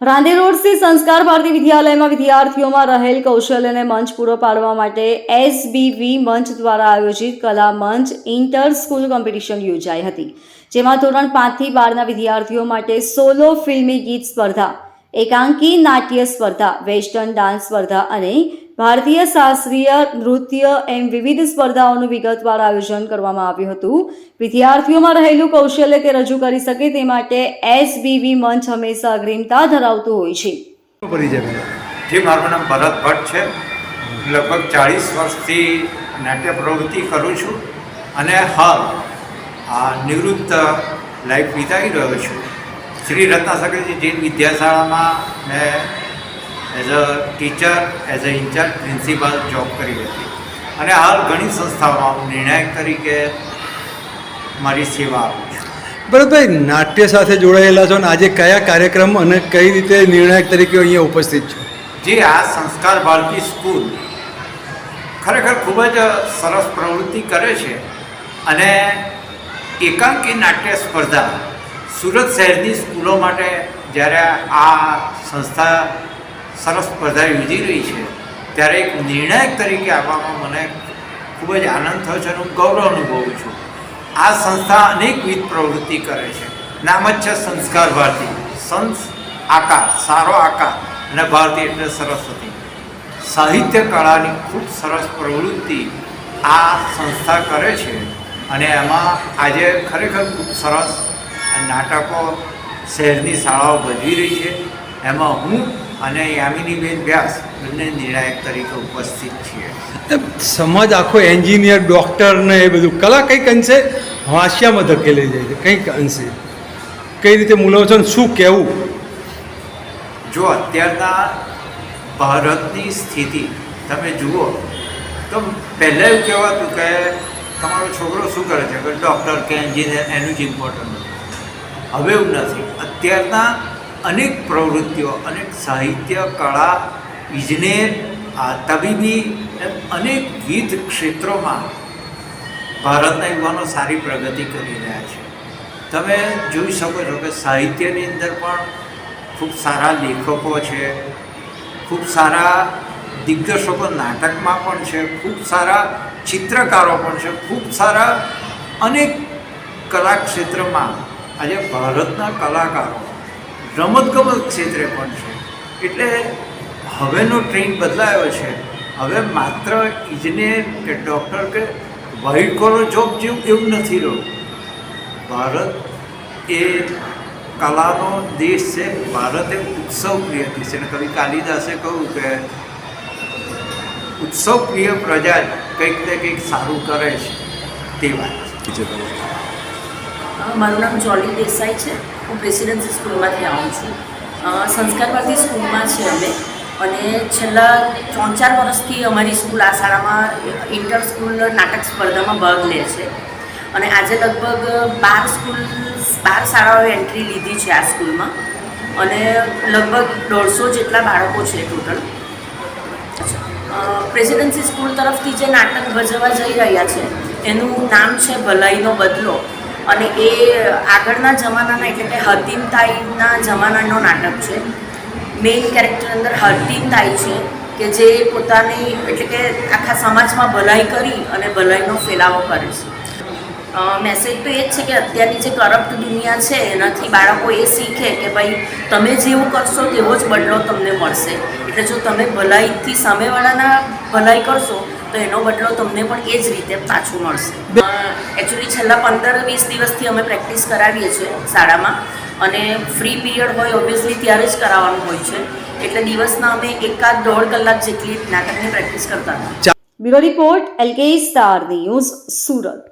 Rander road સ્થિત સંસ્કાર ભારતી વિદ્યાલયમાં વિદ્યાર્થીઓમાં રહેલ કૌશલ્યને મંચ પૂરો પાડવા માટે એસબીવી મંચ દ્વારા આયોજિત કલા મંચ ઇન્ટર સ્કૂલ કોમ્પિટિશન યોજાઈ હતી, જેમાં ધોરણ પાંચથી બારના વિદ્યાર્થીઓ માટે સોલો ફિલ્મી ગીત સ્પર્ધા, એકાંકી નાટ્ય સ્પર્ધા, વેસ્ટર્ન ડાન્સ સ્પર્ધા અને ભારતીય શાસ્ત્રીય નૃત્ય એમ વિવિધ સ્પર્ધાઓનું વિગતવાર આયોજન કરવામાં આવ્યું હતું. વિદ્યાર્થીઓમાં રહેલું કૌશલ્ય તે રજૂ કરી શકે તે માટે એસબીવી મંચ હંમેશા અગ્રીમતા ધરાવતું હોય છે. જે મારું નામ ભરત ભટ્ટ છે. લગભગ ચાળીસ વર્ષથી નાટ્ય પ્રવૃત્તિ કરું છું અને હાલ આ નિવૃત્ત લાઈફ વિતાવી રહ્યો છું. શ્રી રત્નાસાગરજી જૈન વિદ્યાશાળામાં મેં as a teacher as a in-charge principal job કરી હતી. અને હાલ ઘણી સંસ્થાઓમાં નિર્ણાયક તરીકે મારી સેવા આપું છું. ભરતભાઈ નાટ્ય સાથે જોડાયેલા છો અને આજે કયા કાર્યક્રમ અને કઈ રીતે નિર્ણાયક તરીકે અહીંયા ઉપસ્થિત છો? જે આ સંસ્કાર ભારતી સ્કૂલ ખરેખર ખૂબ જ સરસ પ્રવૃત્તિ કરે છે અને એકાંકી નાટ્ય સ્પર્ધા સુરત શહેરની સ્કૂલો માટે જ્યારે આ સંસ્થા સરસ સ્પર્ધા યોજી રહી છે. ત્યારે એક નિર્ણાયક તરીકે આવવામાં મને ખૂબ જ આનંદ થયો છે અને હું ગૌરવ અનુભવું છું. આ સંસ્થા અનેકવિધ પ્રવૃત્તિ કરે છે. નામ જ છે સંસ્કાર ભારતી. સંસ, આકાર, સારો આકાર અને ભારતી એટલે સરસ્વતી. સાહિત્ય કળાની ખૂબ સરસ પ્રવૃત્તિ આ સંસ્થા કરે છે અને એમાં આજે ખરેખર ખૂબ સરસ નાટકો શહેરની શાળાઓ ભજવી રહી છે. એમાં હું અને યામિનીબેન વ્યાસ બંને નિર્ણાયક તરીકે ઉપસ્થિત છીએ. સમાજ આખો એન્જિનિયર ડૉક્ટર ને એ બધું. કલા કંઈક અંશે હાસ્યામાં ધકેલી જાય છે કંઈક અંશે. કઈ રીતે મૂલો છો શું કહેવું જો અત્યારના ભારતની સ્થિતિ તમે જુઓ તો પહેલાં એવું કહેવાતું કે તમારો છોકરો શું કરે છે? કે ડૉક્ટર કે એન્જિનિયર એનું જ ઇમ્પોર્ટન્ટ હવે એવું નથી. અત્યારના અનેક પ્રવૃત્તિઓ, અનેક સાહિત્ય, કળા, ઇજનેર, આ તબીબી એમ અનેકવિધ ક્ષેત્રોમાં ભારતના યુવાનો સારી પ્રગતિ કરી રહ્યા છે. તમે જોઈ શકો છો કે સાહિત્યની અંદર પણ ખૂબ સારા લેખકો છે, ખૂબ સારા દિગ્દર્શકો નાટકમાં પણ છે, ખૂબ સારા ચિત્રકારો પણ છે, ખૂબ સારા અનેક કલા ક્ષેત્રમાં આજે ભારતના કલાકારો રમતગમત ક્ષેત્રે પણ છે. એટલે હવેનો ટ્રેન્ડ બદલાયો છે. હવે માત્ર ઇજનેર કે ડૉક્ટર કે વ્હાઇટ કોલર જોબ જેવું એવું નથી રહ્યું. ભારત એ કલાનો દેશ છે. ભારત એ ઉત્સવ પ્રિય દેશ છે. અને કવિ કાલિદાસે કહ્યું કે ઉત્સવ પ્રિય પ્રજા કંઈક ને કંઈક સારું કરે છે. તે વાત છે. મારું નામ જોલી દેસાઈ છે. હું પ્રેસિડેન્સી સ્કૂલમાંથી આવું છું. સંસ્કાર સ્કૂલમાં છે અમે. અને છેલ્લા ત્રણ ચાર વર્ષથી અમારી સ્કૂલ આ શાળામાં ઇન્ટર સ્કૂલ નાટક સ્પર્ધામાં ભાગ લે છે. અને આજે લગભગ બાર સ્કૂલ, બાર શાળાઓએ એન્ટ્રી લીધી છે આ સ્કૂલમાં. અને લગભગ દોઢસો જેટલા બાળકો છે ટોટલ. પ્રેસિડેન્સી સ્કૂલ તરફથી જે નાટક ભજવવા જઈ રહ્યા છે, એનું નામ છે ભલાઈનો બદલો. અને એ આગળના જમાનાના એટલે કે હતીમ તાઈના જમાનાનો નાટક છે. મેઇન કેરેક્ટર અંદર હતીમ તાઈ છે, કે જે પોતાની એટલે કે આખા સમાજમાં ભલાઈ કરી અને ભલાઈનો ફેલાવો કરે છે. મેસેજ તો એ જ છે કે અત્યારની જે કરપ્ટ દુનિયા છે, એનાથી બાળકો એ શીખે કે ભાઈ, તમે જેવું કરશો તેવો જ બદલો તમને મળશે. એટલે જો તમે ભલાઈથી સામેવાળાના ભલાઈ કરશો તો એનો બદલો તમને પણ એ જ રીતે પાછું મળશે. એકચ્યુઅલી છેલ્લા પંદર વીસ દિવસથી અમે પ્રેક્ટિસ કરાવીએ છીએ શાળામાં. અને ફ્રી પીરિયડ હોય ઓબ્વિયસલી ત્યારે જ કરાવવાનું હોય છે. એટલે દિવસના અમે એકાદ દોઢ કલાક જેટલી નાટકની પ્રેક્ટિસ કરતા હતા. Bureau report LK star news Surat.